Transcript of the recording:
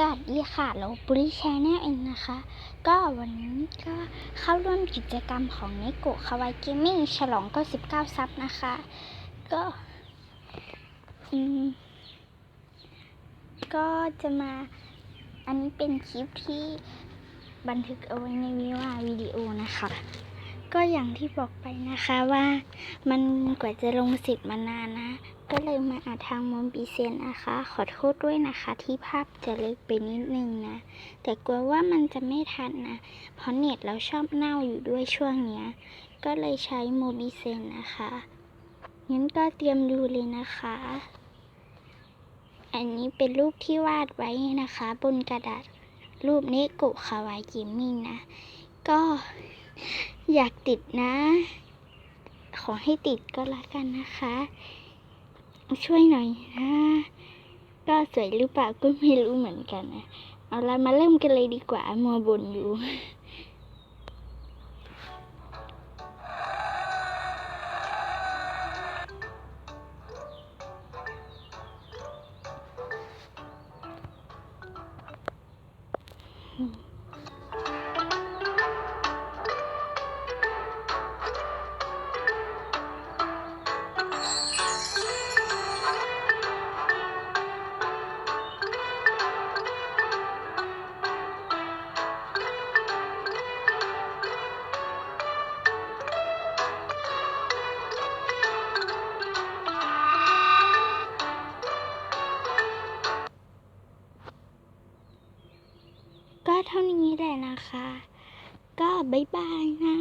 สวัสดีค่ะโลบุริแชแนลเองนะคะ ก็วันนี้ก็เข้าร่วมกิจกรรมของเนโกะคาวายเกมมิ่งฉลอง99ซับนะคะ ก็อืมก็จะมาอันนี้เป็นคลิปที่บันทึกเอาไว้ในวิวาวิดีโอนะคะ ก็อย่างที่บอกไปนะคะว่ามันกว่าจะลงสิทธิ์มานานนะ ก็เลยมาอาทางมนบีเซนนะคะ ขอโทษด้วยนะคะที่ภาพจะเล็กไปนิดนึงนะ แต่กลัวว่ามันจะไม่ทันนะ เพราะเน็ตเราชอบเน่าอยู่ด้วยช่วงเนี้ย ก็เลยใช้โมบิเซนนะคะงั้นก็เตรียมดูเลยนะคะ อันนี้เป็นรูปที่วาดไว้นะคะ บนกระดาษรูปเนโกะคาวายเกมมิ่งนะ ก็ อยากติดนะ ขอให้ติดก็แล้วกันนะคะ ช่วยหน่อยนะ ก็สวยหรือเปล่าก็ไม่รู้เหมือนกันนะเอาละมาเริ่มกันเลยดีกว่ามัวบนอยู่ ก็เท่านี้แหละนะคะ ก็บายบายนะ